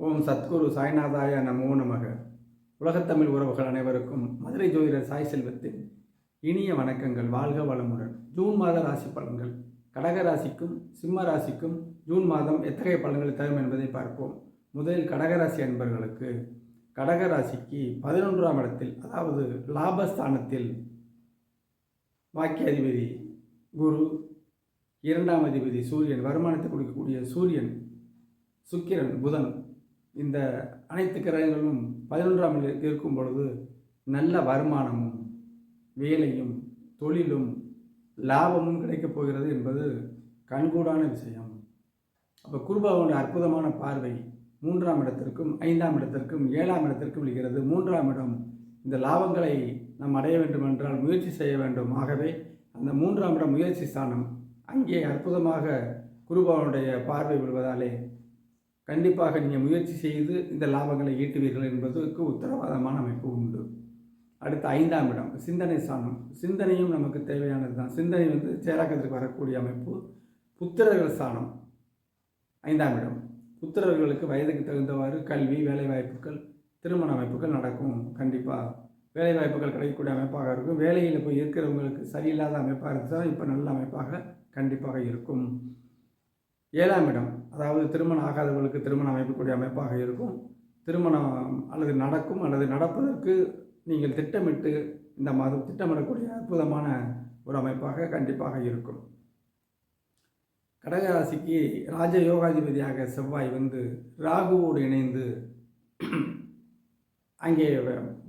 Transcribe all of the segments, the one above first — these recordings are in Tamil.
ஓம் சத்குரு சாய்நாதாய நமோ நமக. உலகத்தமிழ் உறவுகள் அனைவருக்கும் மதுரை ஜோதிடர் சாய் செல்வத்தின் இனிய வணக்கங்கள். வாழ்க வளமுடன். ஜூன் மாத ராசி பலன்கள். கடக ராசிக்கும் சிம்ம ராசிக்கும் ஜூன் மாதம் எத்தகைய பலன்களை தரும் என்பதை பார்ப்போம். முதலில் கடகராசி அன்பர்களுக்கு கடக ராசிக்கு பதினொன்றாம் இடத்தில் அதாவது லாபஸ்தானத்தில் வாக்கிய அதிபதி குரு இரண்டாம் அதிபதி சூரியன் வருமானத்தை கொடுக்கக்கூடிய சூரியன் சுக்கிரன் புதன் இந்த அனைத்து கிரகங்களும் பதினொன்றாம் இருக்கும் பொழுது நல்ல வருமானமும் வேலையும் தொழிலும் லாபமும் கிடைக்கப் போகிறது என்பது கண்கூடான விஷயம். அப்போ குருபாவுடைய அற்புதமான பார்வை மூன்றாம் இடத்திற்கும் ஐந்தாம் இடத்திற்கும் ஏழாம் இடத்திற்கும் விழுகிறது மூன்றாம் இடம் இந்த லாபங்களை நாம் அடைய வேண்டும் என்றால் முயற்சி செய்ய வேண்டும். ஆகவே அந்த மூன்றாம் இடம் முயற்சி ஸ்தானம் அங்கே அற்புதமாக குருபாவனுடைய பார்வை விழுவதாலே கண்டிப்பாக நீங்கள் முயற்சி செய்து இந்த லாபங்களை ஈட்டுவீர்கள் என்பதற்கு உத்தரவாதமான அமைப்பு உண்டு. அடுத்து ஐந்தாம் இடம் சிந்தனை ஸ்தானம் சிந்தனையும் நமக்கு தேவையானது தான் சிந்தனை வந்து செயலாக்கத்திற்கு வரக்கூடிய அமைப்பு புத்திரர்கள் ஸ்தானம் ஐந்தாம் இடம் புத்திரர்களுக்கு வயதுக்கு தகுந்தவாறு கல்வி வேலைவாய்ப்புகள் திருமண அமைப்புகள் நடக்கும். கண்டிப்பாக வேலைவாய்ப்புகள் கிடைக்கக்கூடிய அமைப்பாக இருக்கும். வேலையில் போய் இருக்கிறவங்களுக்கு சரியில்லாத அமைப்பாக இருந்தால் இப்போ நல்ல அமைப்பாக கண்டிப்பாக இருக்கும். ஏழாம் இடம் அதாவது திருமணம் ஆகாதவர்களுக்கு திருமணம் அமைக்கக்கூடிய அமைப்பாக இருக்கும். திருமணம் அல்லது நடக்கும் அல்லது நடப்பதற்கு நீங்கள் திட்டமிட்டு இந்த மாதம் திட்டமிடக்கூடிய அற்புதமான ஒரு அமைப்பாக கண்டிப்பாக இருக்கும். கடகராசிக்கு ராஜ யோகாதிபதியாக செவ்வாய் வந்து ராகுவோடு இணைந்து அங்கே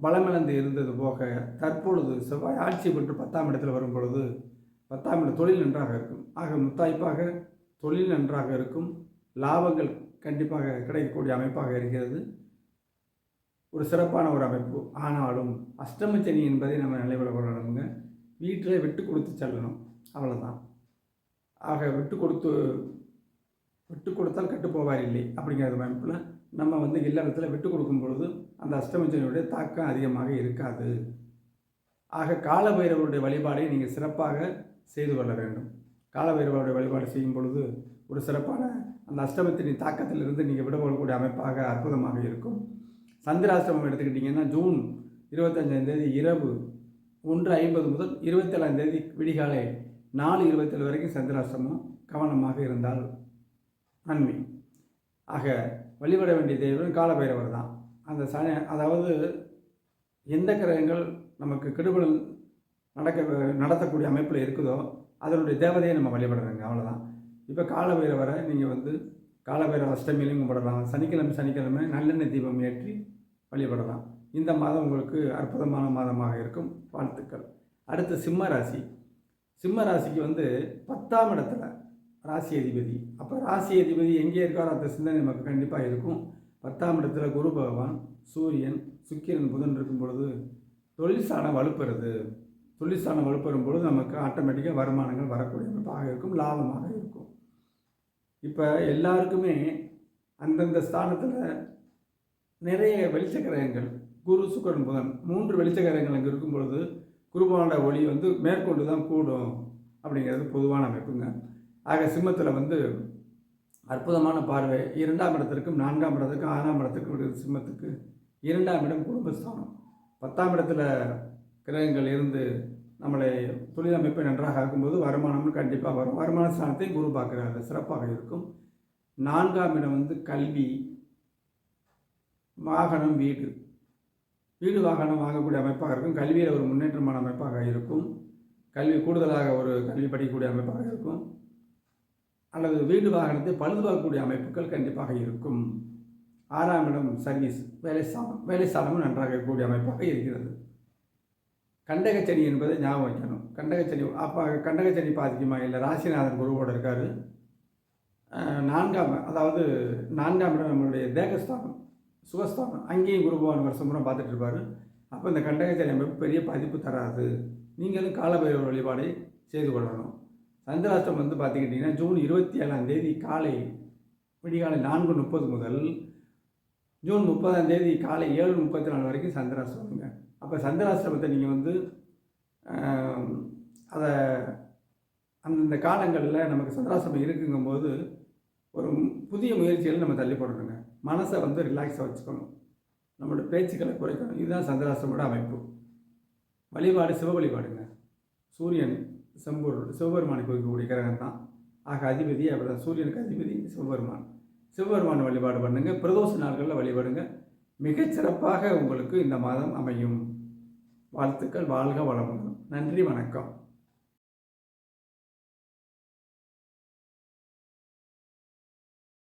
பலமிழந்து இருந்தது போக தற்பொழுது செவ்வாய் ஆட்சி பெற்று பத்தாம் இடத்தில் வரும் பொழுது பத்தாம் இடம் தொழில் நன்றாக இருக்கும். ஆக முத்தாய்ப்பாக தொழில் நன்றாக இருக்கும். லாபங்கள் கண்டிப்பாக கிடைக்கக்கூடிய அமைப்பாக இருக்கிறது. ஒரு சிறப்பான ஒரு அமைப்பு. ஆனாலும் அஷ்டமச்சனி என்பதை நம்ம நிலைவிட கொள்ளணுங்க. வீட்டில் விட்டு கொடுத்து செல்லணும். அவ்வளோதான் ஆக விட்டு கொடுத்து விட்டு கொடுத்தால் கட்டுப்போவார் இல்லை அப்படிங்கிற அமைப்பில் நம்ம வந்து இல்லறத்தில் விட்டு கொடுக்கும் பொழுது அந்த அஷ்டமச்சனியுடைய தாக்கம் அதிகமாக இருக்காது. ஆக காலபைரவருடைய வழிபாடை நீங்கள் சிறப்பாக செய்து கொள்ள வேண்டும். காலபைரவருடைய வழிபாடு செய்யும் பொழுது ஒரு சிறப்பான அந்த அஷ்டமத்தின் தாக்கத்திலிருந்து நீங்கள் விடுபடக்கூடிய அமைப்பாக அற்புதமாக இருக்கும். சந்திராஷ்டமம் எடுத்துக்கிட்டிங்கன்னா ஜூன் இருபத்தஞ்சாந்தேதி இரவு ஒன்று ஐம்பது முதல் இருபத்தேழாந்தேதி விடிகாலை நாலு இருபத்தேழு வரைக்கும் சந்திராஷ்டமம் கவனமாக இருந்தால் நன்மை. ஆக வழிபட வேண்டிய தெய்வம் காலபைரவர் தான். அந்த சனி அதாவது எந்த கிரகங்கள் நமக்கு கெடுபல் நடக்க நடத்தக்கூடிய அமைப்பில் இருக்குதோ அதனுடைய தேவதையை நம்ம வழிபடுறோங்க அவ்வளோதான் இப்போ காலபைரவரை நீங்கள் வந்து காலபைரவ அஷ்டமியிலையும் கும்பிடலாம். சனிக்கிழமை சனிக்கிழமை நல்லெண்ணெய் தீபம் ஏற்றி வழிபடலாம். இந்த மாதம் உங்களுக்கு அற்புதமான மாதமாக இருக்கும். வாழ்த்துக்கள். அடுத்து சிம்ம ராசி. சிம்ம ராசிக்கு வந்து பத்தாம் இடத்துல ராசி அதிபதி. அப்போ ராசி அதிபதி எங்கே இருக்காரோ அந்த சிந்தனை நமக்கு கண்டிப்பாக இருக்கும். பத்தாம் இடத்துல குரு பகவான் சூரியன் சுக்கிரன் புதன் இருக்கும் பொழுது தொழில் சாணம் வலுப்புறது. தொழிற்சாலம் வலுப்பெறும் பொழுது நமக்கு ஆட்டோமேட்டிக்காக வருமானங்கள் வரக்கூடிய அமைப்பாக இருக்கும் லாபமாக இருக்கும். இப்போ எல்லாருக்குமே அந்தந்த ஸ்தானத்தில் நிறைய வெளிச்ச கிரகங்கள் குரு சுக்கரன் புதன் மூன்று வெளிச்ச கிரகங்கள் அங்கே இருக்கும் பொழுது குருபானோட ஒளி வந்து மேற்கொண்டு தான் கூடும் அப்படிங்கிறது பொதுவான அமைப்புங்க. ஆக சிம்மத்தில் வந்து அற்புதமான பார்வை. இரண்டாம் இடத்திற்கும் நான்காம் இடத்துக்கும் ஆறாம் இடத்துக்கும் சிம்மத்துக்கு இரண்டாம் இடம் குடும்பஸ்தானம். பத்தாம் இடத்துல கிரகங்கள் இருந்து நம்மளை தொழில் அமைப்பை நன்றாக ஆக்கும்போது வருமானமும் கண்டிப்பாக வரும். வருமான ஸ்தானத்தை குரு பார்க்குறாரு. சிறப்பாக இருக்கும். நான்காம் இடம் வந்து கல்வி. வாகனம் வீடு. வீடு வாகனம் வாங்கக்கூடிய அமைப்பாக இருக்கும். கல்வியில் ஒரு முன்னேற்றமான அமைப்பாக இருக்கும். கல்வி கூடுதலாக ஒரு கல்வி படிக்கக்கூடிய அமைப்பாக இருக்கும். அல்லது வீடு வாகனத்தை பழுதுபார்க்கக்கூடிய அமைப்புகள் கண்டிப்பாக இருக்கும். ஆறாம் இடம் சர்வீஸ். வேலை ஸ்தானம் வேலை சாதனமும் நன்றாக இருக்கக்கூடிய அமைப்பாக இருக்கிறது. கண்டகச்சனி என்பதை ஞாபகம் வைக்கணும். கண்டகச்சனி அப்போ கண்டகச்சனி பாதிக்குமா இல்லை? ராசிநாதன் குருவோடு இருக்கார். நான்காம் அதாவது நான்காம் இடம் நம்மளுடைய தேகஸ்தானம் சுகஸ்தானம். அங்கேயும் குருபவன் வருஷம் கூட பார்த்துட்டு இருப்பார். அப்போ இந்த கண்டகச்சனி அமைப்பு பெரிய பாதிப்பு தராது. நீங்களும் காலபைரவர் வழிபாடை செய்து கொள்ளணும். சந்திராஷ்டம் வந்து பார்த்துக்கிட்டிங்கன்னா ஜூன் இருபத்தி ஏழாம் தேதி காலை விடிகாலை நான்கு முப்பது முதல் ஜூன் முப்பதாம் தேதி காலை ஏழு முப்பத்தி நாலு வரைக்கும் சந்திராஷ்டமங்க. அப்போ சந்திராசிரமத்தை நீங்கள் வந்து அதை அந்தந்த காலங்களில் நமக்கு சந்திராஷ்டமம் இருக்குங்கும்போது ஒரு புதிய முயற்சிகளை நம்ம தள்ளி போடணுங்க. மனசை வந்து ரிலாக்ஸாக வச்சுக்கணும். நம்மளோட பேச்சுக்களை குறைக்கணும். இதுதான் சந்திராசிரமோட அமைப்பு. வழிபாடு சிவ வழிபாடுங்க. சூரியன் செம்பூர் சிவபெருமானை இருக்கக்கூடிய கிரகம் தான். ஆக அதிபதி அப்படி தான் சூரியனுக்கு அதிபதி சிவபெருமான். சிவபெருமான் வழிபாடு பண்ணுங்கள் பிரதோஷ நாட்களில் வழிபாடுங்க. மிகச்சிறப்பாக உங்களுக்கு இந்த மாதம் அமையும். வாழ்த்துக்கள் வாழ்க வளமுடன். நன்றி வணக்கம்.